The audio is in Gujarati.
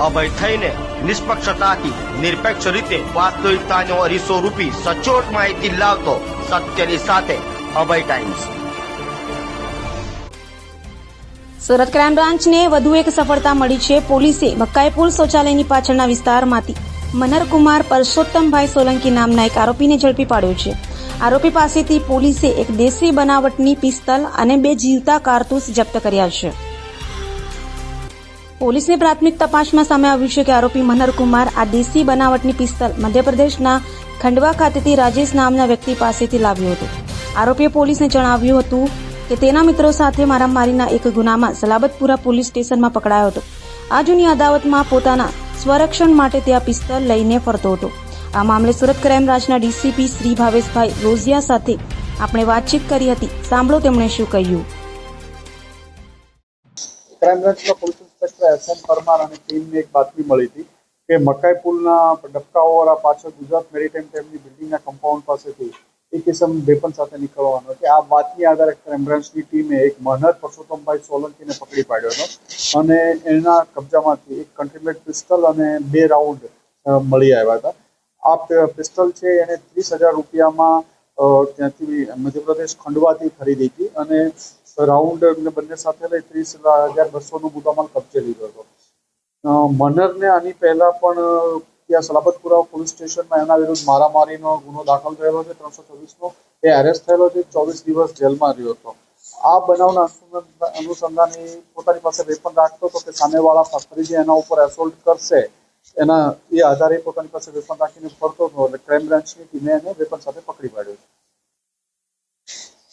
અભય થઈને નિષ્પક્ષતાથી, નિરપેક્ષ રીતે વાસ્તવિકતાનો અરીસો રૂપી સચોટ માહિતી લાવતો સત્યની સાથે અભય ટાઈમ્સ. સુરત ક્રાઇમ બ્રાન્ચને વધુ એક સફળતા મળી છે. પોલીસે મકાઈપુર શૌચાલયની પાછળના વિસ્તારમાંથી મનરકુમાર પરસોત્તમભાઈ સોલંકી નામના એક આરોપીને ઝડપી પાડ્યો છે. આરોપી પાસેથી પોલીસે એક દેશી બનાવટની પિસ્તલ અને બે જીવતા કારતૂસ જપ્ત કર્યા છે. પોલીસની પ્રાથમિક તપાસમાં સામે આવ્યું છે કે આરોપી મનહરકુમાર આ દેશી બનાવટની પિસ્તલ મધ્યપ્રદેશના ખંડવા ખાતેથી રાજેશ નામના વ્યક્તિ પાસેથી લાવ્યો હતો. આરોપીએ પોલીસને જણાવ્યું હતું કે તેના મિત્રો સાથે મારામારીના એક ગુનામાં સલાબતપુરા પોલીસ સ્ટેશનમાં પકડાયો હતો. આ જૂની અદાવતમાં પોતાના સ્વરક્ષણ માટે તે આ પિસ્તલ લઈને ફરતો હતો. આ મામલે સુરત ક્રાઇમ બ્રાન્ચના ડીસીપી શ્રી ભાવેશભાઈ રોઝિયા સાથે આપણે વાતચીત કરી હતી. સાંભળો તેમણે શું કહ્યું. ક્રાઇમ બ્રાન્ચના police inspector S M Parmar અને ટીમને એક બાતમી મળી હતી કે મકાઈ પુલના ડબકાઓવાળા પાછળ ગુજરાત મેરીટાઈમ ટાઈમની બિલ્ડિંગના કમ્પાઉન્ડ પાસેથી એક કિસમ વેપન સાથે નીકળવાનો કે આ વાતની આધારે ક્રાઇમ બ્રાન્ચની ટીમે એક મહનર પરસોત્તમભાઈ સોલંકીને પકડી પાડ્યો હતો અને એના કબજામાંથી એક કન્ટ્રીમેટ પિસ્તલ અને બે રાઉન્ડ મળી આવ્યા હતા. આ પિસ્તલ છે, એને ત્રીસ હજાર રૂપિયામાં ત્યાંથી મધ્યપ્રદેશ ખંડવાથી ખરીદી હતી અને રાઉન્ડ એમને બંને સાથે લઈ ત્રીસ હજાર બસોનો મુદ્દામાલ કબજે લીધો હતો. મનરને આની પહેલા પણ ત્યાં સલાબતપુરા પોલીસ સ્ટેશનમાં એના વિરુદ્ધ મારામારીનો ગુનો દાખલ થયેલો છે, ત્રણસો છવ્વીસનો. એ એરેસ્ટ થયેલો છે, ચોવીસ દિવસ જેલમાં રહ્યો હતો. આ બનાવના અનુસંધાન- પોતાની પાસે વેપન રાખતો હતો કે સામેવાળા ફરીથી એના ઉપર એસોલ્ટ કરશે. એના, એ આધારે પોતાની પાસે વેપન રાખીને ફરતો હતો. એટલે ક્રાઇમ બ્રાન્ચની ટીમે એને વેપન સાથે પકડી પાડ્યો છે.